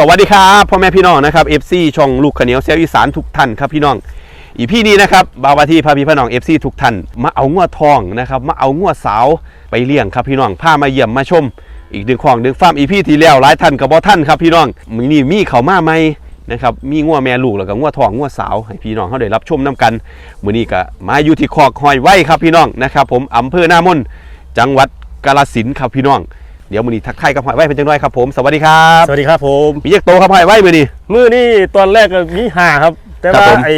สวัสดีครับพ่อแม่พี่น้องนะครับ FC ช่องลูกขเหนียวเซลอีสานทุกท่านครับพี่น้อง อีพี่นี้นะครับบาวาที่พาพี่พี่น้อง FC ทุกท่านมาเอางัวทองนะครับมาเอางัวสาวไปเลี้ยงครับพี่น้องพามาเยี่ยมมาชม อีกดึงของดึงฟาร์มอีพี่ที่แล้วหลายท่านกับบอท่านครับพี่น้องมือนี้มีเขามาใหมนะครับมีงัวแม่ลูกแล้วก็งัวทองงัวสาวให้พี่น้องเขาได้รับชมน้กันมือนี้ก็มาอยู่ที่คอกหอยไว้ครับพี่น้องนะครับผมอำเภอหน้ามนจังหวัดกาฬสินครับพี่น้อง เดี๋ยวมือนี้ทักทายกับหอยไว้เป็นจังน้อยครับผมสวัสดีครับสวัสดีครับผมมีเยกโตครับหอยไว้มือนี้มือนี่ตอนแรกก็มีห้าครับ แต่ครับว่าผมไอ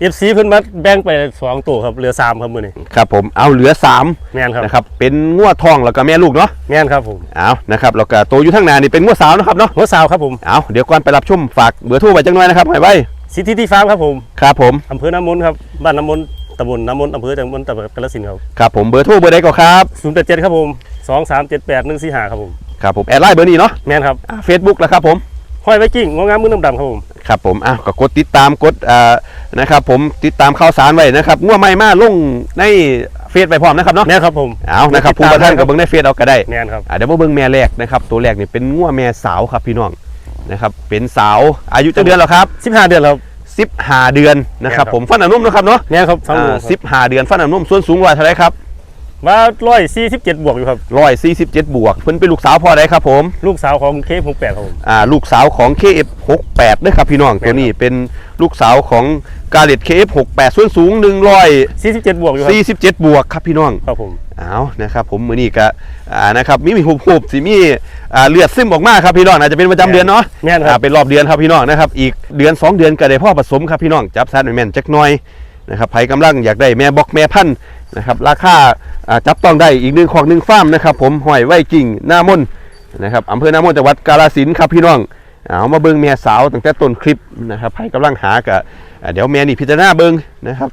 เอฟซีเพิ่นมาแบ่งไปสองตัวครับเหลือสามครับมือนี่ครับผมเอาเหลือสามแม่นครับนะครับเป็นงัวทองแล้วก็แม่ลูกเนาะแม่นครับผมเอานะครับแล้วก็โตอยู่ทั้งหนานี่เป็นงัวสาวนะครับเนาะหัวสาวครับผมเอาเดี๋ยวก่อนไปรับชมฝากเบอร์โทรไว้จังน้อยนะครับหอยไว้ซิตี้ที่ฟาร์มครับผมครับผมอำเภอน้ำมนต์ครับบ้านน้ำมนต์ตำบลน้ำมนต์อำเภอจังมนต์ตำบลกาฬสินธุ์ครับครับผมเบอร์โทรเบอร์ใดก็ครับศูนย์แปดเจ็ดครับผม สองสามเจ็ดแปดหนึ่งสี่ห้าครับผมครับผมแอดไลน์เบอร์นี้เนาะแม่นครับเฟซบุ๊กแล้วครับผมห้อยไว้กิ้งงองามมือน้ำดำครับผมครับผมอ้าวก็กดติดตามกดอ่านะครับผมติดตามข่าวสารไว้นะครับงัวใหม่มาลงในเฟซไปพร้อมนะครับเนาะแม่นครับผมเอานะครับผู้ประท่านกับเบิ้งในเฟซเอาก็ได้แม่นครับอ่าเดี๋ยวมาเบิ้งแม่แรกนะครับตัวแรกนี่เป็นงัวแม่สาวครับพี่น้องนะครับเป็นสาวอายุจะเดือนแล้วครับสิบห้าเดือนแล้วครับสิบห้าเดือนนะครับแม่นครับผมฟันน้ำนุ่มนะครับเนาะแม่นครับฟังดูสิบห้าเดือนฟันน้ำนุ่มส่วนสูงร้อยเท่าไหรครับ ว่าร้อยสี่สิบเจ็ดบวกอยู่ครับร้อยสี่สิบเจ็ดบวกเพิ่นเป็นลูกสาวพ่อใดครับผม ลูกสาวของเคฟหกแปดครับผมอ่าลูกสาวของ KF68 ด้วยครับพี่น้องแม่นครับตัวนี้เป็นลูกสาวของกาเลต KF68 ส่วนสูงสี่สิบเจ็ดบวกอยู่ครับ147บวกครับพี่น้องครับผมเอานะครับผมมือนี้ก็อ่านะครับมีมีหุบหุบสิมีอ่าเลือดซึมออกมาครับพี่น้องอาจจะเป็นประจำเดือนเนาะแม่นคอ่ารับเป็นรอบเดือนครับพี่น้องนะครับอีกเดือน2เดือนก็ได้พ่อผสมครับพี่น้องจับซัดแม่นๆจักหน่อย นะครับใครกำลังอยากได้แม่บอกแม่พันธุ์นะครับราคาอ่าจับต้องได้อีกหนึ่งของหนึ่งฟาร์มนะครับผมหอยไว้กิ่งหน้ามนนะครับอำเภอหน้ามนจังหวัดกาฬสินธุ์ครับพี่น้องเอามาเบิ่งแม่สาวตั้งแต่ต้นคลิปนะครับใครกำลังหากะอ่าเดี๋ยวแม่นี่พิจารณาเบิ่งนะครับ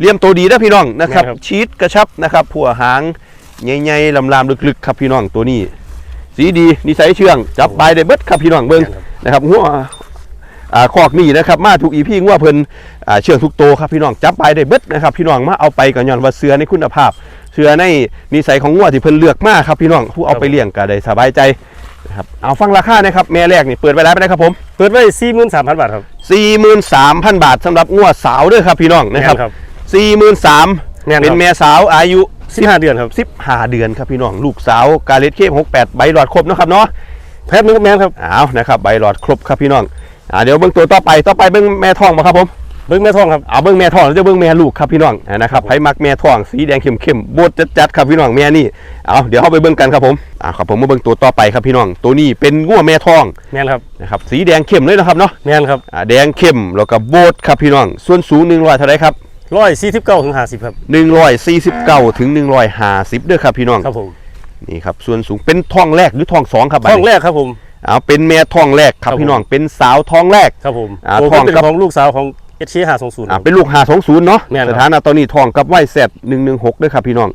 เลี่ยมตัวดีนะพี่น้องนะครับแม่นครับชีสกระชับนะครับผัวหางใหญ่ๆลำๆลึกๆครับพี่น้องตัวนี้ สีดีนิสัยเชื่องจับใบได้เบิดครับพี่น้องเบิ่งแม่นครับนะครับหัวอ่า คอกนี่นะครับมาถูกอีพี่งัวเพิ่นอ่าเชื่องทุกโตวครับพี่น้องจับไปได้เบิดนะครับพี่น้องมาเอาไปกันย้อนว่าเสือในคุณภาพเสือในนิสัยของงัวที่เพิ่นเลือกมาครับพี่น้องผู้เอาไปเลี้ยงก็ได้สบายใจนะครับเอาฟังราคานะครับแม่แรกนี่เปิดไว้แล้วไปนะครับผมเปิดไว้สี่หมื่นสามพันบาทครับ43,000บาทสำหรับงัวสาวเด้อครับพี่น้องนะครับแม่นครับ43,000แม่นครับเป็นแม่สาวอายุสิบห้าเดือนครับ15เดือนครับพี่น้องลูกสาวกาเลตเค68ใบหลอดครบเนาะครับเนาะแพทย์นึกแม่นครับเอานะครับใบหลอดครบครับพี่น้อง อ่าเดี๋ยวเบิ้งตัวต่อไปต่อไปเบิ้งแม่ทองมาครับผมเบิ้งแม่ทองครับเอาเบิ้งแม่ทองแล้วจะเบิ้งแม่ลูกครับพี่น้องอ่านะครับไผมักแม่ทองสีแดงเข้มๆบดจัดๆครับพี่น้องแม่นี่เอาเดี๋ยวเข้าไปเบิ้งกันครับผมอ่าครับผมมาเบิ้งตัวต่อไปครับพี่น้องตัวนี้เป็นงัวแม่ทองแม่นครับนะครับสีแดงเข้มเลยนะครับเนาะแม่นครับอ่าแดงเข้มแล้วก็โบดครับพี่น้องส่วนสูง100เท่าไหรครับร้อยสี่สิบเก้าถึงห้าสิบครับ149ถึง150เด้อครับพี่น้องครับผมนี่ครับส่วนสูงเป็นทองแรกหรือทองสองครับบัดท้องนี้แรกครับผม เอาเป็นแม่ทองแรกครับครับพี่น้องผมเป็นสาวทองแรก ครับผมอ่าโอ้ทองเป็นครับ ของลูกสาวของเอชห้าสองศูนย์ อ่าเป็นลูกหาสองศูนย์เนาะแม่นคสรับถานะตอนนี้ทองกับไหวแซดหนึ่งหนึ่งหกด้วยครับพี่น้อง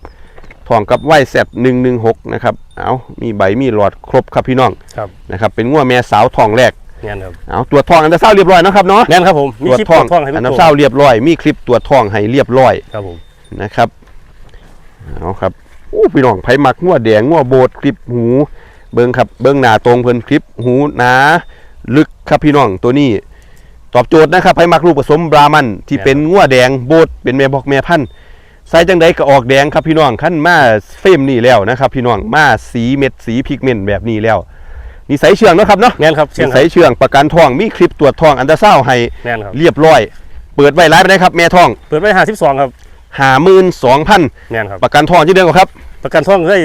ทองกับไหวแซดหนึ่งหนึ่งหกนะครับเอามีใบมีหลอดครบครับพี่น้องครับนะครับเป็นงัวแม่สาวทองแรกแม่นครับเอาตรวจทองอันดับเศร้าเรียบร้อยนะครับเนาะแม่นครับผมมีตรวจคลิปทองตรวจทองให้อันทุดับกเศร้าเรียบร้อย มีคลิปตรวจทองให้เรียบร้อย ครับผมนะครับเอาครับโอ้พี่น้องไผมักงัวแดงงัวโบดคลิปหู เบิ้งครับเบิ้งหน้าตรงเพิ่นคลิปหูหนาลึกครับพี่น้องตัวนี้ ตอบโจทย์นะครับไผมักลูกผสมบรามันที่เป็นงัวแดงโบดเป็นแม่บอกแม่พันธุ์ใส่จังใดก็ออกแดงครับพี่น้องขั้นมาเฟรมนี่แล้วนะครับ พี่น้องมาสีเม็ดสีพิกเมนต์แบบนี้แล้วนิสัยเชื่องเนาะครับเนาะแม่นครับเชียนิงคสัรับยเชื่องประกันทองมีคลิปตรวจทองอันตราเศร้าให้แม่นครับเรียบร้อย เปิดไว้ร้ายไปไหนครับแม่ทองเปิดไว้ห้าสิบสองครับ หาหมื่นสองพันแม่นครับประกันทองที่เดือนกว่าครับ ประกันทองได้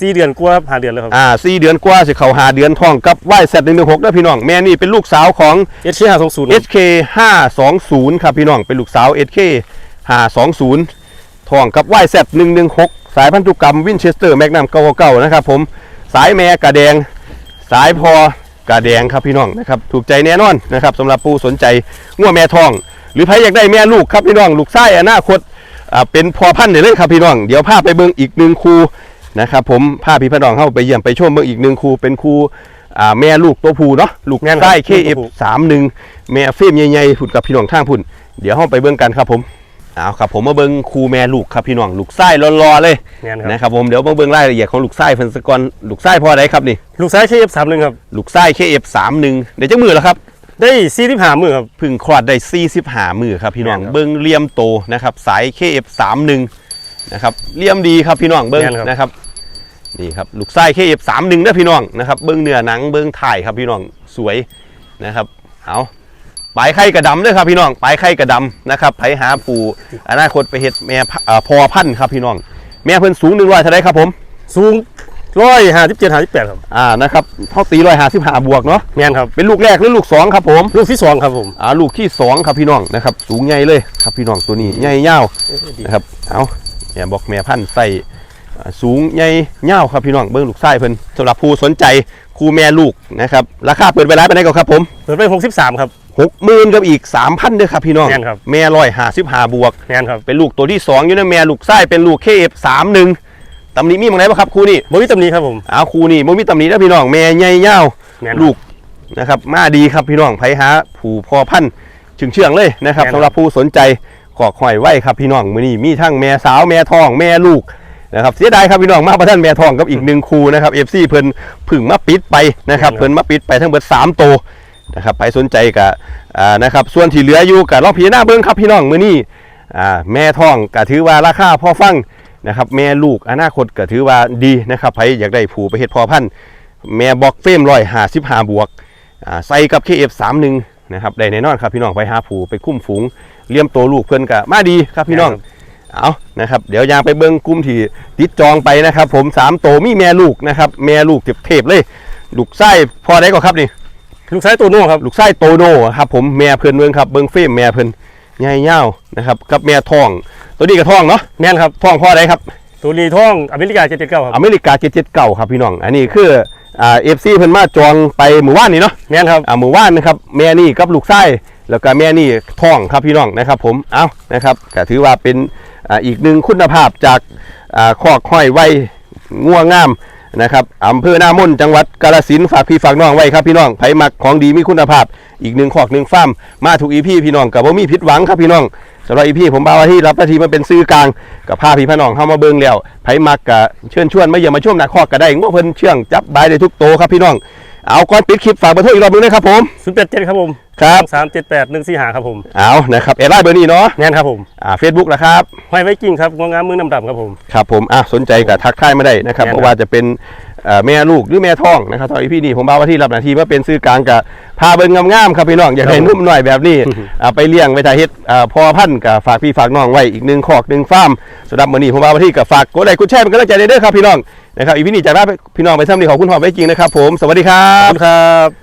สี่เดือนกว่าห้าเดือนแล้วครับอ่าสี่เดือนกว่าสิเขาหาเดือนทองกับไหวแซดหนึ่งหนึ่งหกนะพี่น้องแม่นี่เป็นลูกสาวของเอชห้าสองศูนย์ SK 520ครับพี่น้องเป็นลูกสาว SK 520ทองกับไหวแซดหนึ่งหนึ่งหกสายพันธุกรรมวินเชสเตอร์แมกนัมเก่าๆนะครับผมสายแม่กระแดง สายพอกระแดงครับพี่น้องนะครับถูกใจแน่นอนนะครับสำหรับผู้สนใจงัวแม่ทอง หรือใครอยากได้แม่ลูกครับพี่น้องลูกไส้อนาคตอ่า เป็นพอพันธุ์ได้เลยครับพี่น้อง เดี๋ยวพาไปเบิ่งอีกหนึ่งคูนะครับผมพาพี่พี่น้องเข้าไปเยี่ยมไปชมเบิ่งอีกหนึ่งคูเป็นคูอ่าแม่ลูกตัวผู้เนาะลูกแม่นครับไส้ลูกตัว KF ผู้สามหนึ่งแม่เฟรมใหญ่ๆพุ่นกับพี่น้องทางพุ่น เดี๋ยวเข้าไปเบิ่งกันครับผมเอาครับผมมาเบิ่งครูแม่ลูกครับพี่น้องลูกไส้รอๆเลยแม่นครับนะครับผมเดี๋ยวมาเบิ่งรายละเอียดของลูกไส้เพิ่นสกอนลูกไส้พอได้ครับนี่ลูกซ้ายเคเอฟสามหนึ่งครับลูกไส้ KF31 เดี๋ยวจังมือแล้วครับ ได้ซีที่หามือครับเพึ่งคลอดได้45มือครับพี่น้องแม่นครับเบิ่งเลี่ยมโตนะครับสาย KF31 นะครับเลี่ยมดีครับพี่น้องเบิ่งแม่นครับนะครับนี่ครับลูกไส้ KF31 นะพี่น้องนะครับเบิ่งเนื้อหนังเบิ่งถ่ายครับพี่น้องสวยนะครับเอาปลายไข่กระดำด้วยครับพี่น้องปลายไข่กระดำนะครับไผหาปูอนาคตไปเฮ็ดแม่พะเอ่อพอพันธุ์ครับพี่น้อง แม่เพิ่นสูง100เท่าไรครับผม สูง ร้อยห้าสิบเจ็ดห้าสิบแปดครับอ่านะครับเท่าตี155บวกเนาะแม่นครับเป็นลูกแรกหรือลูกสองครับผมลูกที่สองครับผมอ่าลูกที่สองครับพี่น้องนะครับสูงใหญ่เลยครับพี่น้องตัวนี้ใหญ่ยาวนะครับเอาแม่บอกแม่พันธุ์ใส่อ่าสูงใหญ่ยาวครับพี่น้องเบิ้งลูกไส้เพิ่นสำหรับผู้สนใจครูแม่ลูกนะครับราคาเปิดไปร้านไปไหนก่อนครับผมเปิดไปหกสิบสามครับหกหมื่นกับอีกสามพันด้วยครับพี่น้องแม่นครับแม่ร้อยห้าสิบห้าบวกแม่นครับเป็นลูกตัวที่สองอยู่นะแม่ลูกไส้เป็นลูกเคเอฟสามหนึ่ง ตำหนิมีมั้งไหนบ้างครับครูนี่บริตำนี้ครับผมอ้าวครูนี่บ่มีตำหนินะพี่น้องแม่ใหญ่ยาวแม่นครับ ลูกนะครับ มาดีครับพี่น้องไผหาผู้พอพันธุ์เชื่องเชื่องๆเลยนะครับแม่นครับ สำหรับผู้สนใจขอคอยไว้ครับพี่น้องมื้อนี้มีทั้งแม่สาวแม่ทองแม่ลูกนะครับเสียดายครับพี่น้องมาประท่านแม่ทองกับอีกหนึ่งครูนะครับ FC เพิ่นเพึ่งมาปิดไปนะครับเพิ่นมาปิดไปทั้งเบิด3โตวนะครับใครสนใจกับอ่านะครับส่วนที่เหลืออยู่กับลองพิจารณาเบิ่งครับพี่น้องมื้อนี้อ่าแม่ทองก็ถือว่าราคาพอฟัง นะครับแม่ลูกอนาคตก็ถือว่าดีนะครับใครอยากได้ผูไปเฮ็ดพอพันธุ์แม่บอกเฟรมร้อยหาสิบห้าบวกอ่าใส่กับ KF31 นะครับได้แน่นอนครับพี่น้องไปหาผูไปคุ้มฝูงเลี้ยมตัวลูกเพื่อนกะมาดีครับพี่น้องเอานะครับเดี๋ยวยางไปเบิ้งกลุ่มที่ติดจองไปนะครับ ผมสามโตวมีแม่ลูกนะครับแม่ลูกเทพๆเลย ลูกไส้พอได้ก็ครับนี่ลูกซ้ายตัวโน่ครับลูกไส้โตโน่ครับผมแม่เพื่อนเบิ้งครับเบิ้งเฟรมแม่เพื่อนใหญ่เง่าวนะครับกับแม่ทอง ตัวนี้กับทองเนาะแม่นครับทองพ่อได้ครับ ตัวนี้ท่องอเมริกาเจ็ดเจ็ดเก้าครับอเมริกาเจ็ดเจ็ดเก่าครับพี่น้อง อันนี้คืออ่าเอฟซีเพิ่นมาจองไปหมู่บ้านนี่เนาะแม่นครับ อ่าหมู่บ้านนะครับแม่นี่กับลูกไส้แล้วก็แม่นี่ท้องครับพี่น้องนะครับ ผมเอานะครับก็ถือว่าเป็นอ่าอีกหนึ่งคุณภาพจากอ่าคอกห้อยไว้ง่วงงามนะครับอำเภอหน้ามนจังหวัดกาฬสินธุ์ฝากพี่ฝากน้องไว้ครับพี่น้องไผมักของดีมีคุณภาพ อีกหนึ่งคอกหนึ่งฟาร์มมาถูกอีพี่พี่น้องกับว่ามีผิดหวังครับพี่น้อง สำหรับอีพี่ผมบ่าวว่าที่รับหน้าที่มาเป็นซื้อกลางกับพาพี่พี่น้องเข้ามาเบิ่งแล้วไผมักกะเชิญชวนมาเยี่ยมมาชมหนักคอกก็ได้ง้อเพิ่นเชื่องจับบายได้ทุกโตครับพี่น้องเอาก่อนปิดคลิปฝากเบอร์โทรอีกรอบหนึงนะครับผม ศูนย์แปดเจ็ดครับผมครับ สามเจ็ดแปดหนึ่งสี่หาครับผมเอานะครับเอดไลน์เบอร์นี้เนาะแม่นครับผมอ่าเฟซบุ๊กนะครับ ห้อยไว้กิ้งครับงวงงามมือน้ำดำครับผม ครับผมอะสนใจกับทักทายมาได้นะครับแม่นเพราะว่าจะเป็นเอ่อ แม่ลูกหรือแม่ท้องนะครับตอนนี้พี่นี่ผมบอกว่าที่รับหน้าที่ว่าเป็นซื้อกลางกับพาเบิ่งงามๆครับพี่น้องอยากให้นุ่มหน่อยแบบนี้อ่าไปเลี้ยงไปถ่ายเฮ็ดอ่าพอพันธุ์กับฝากพี่ฝากน้องไว้อีกหนึ่งคอกหนึ่งฟาร์มสำหรับมื้อนี้ผมบอกว่าที่กับฝากกดไลค์กดแชร์เป็นกำลังใจเด้อครับพี่น้องนะครับอีพี่นี่จากลาพี่น้องไปซ้ำนี่ขอบคุณหอมไว้จริงนะครับผมสวัสดีครัขอบบคุณครับ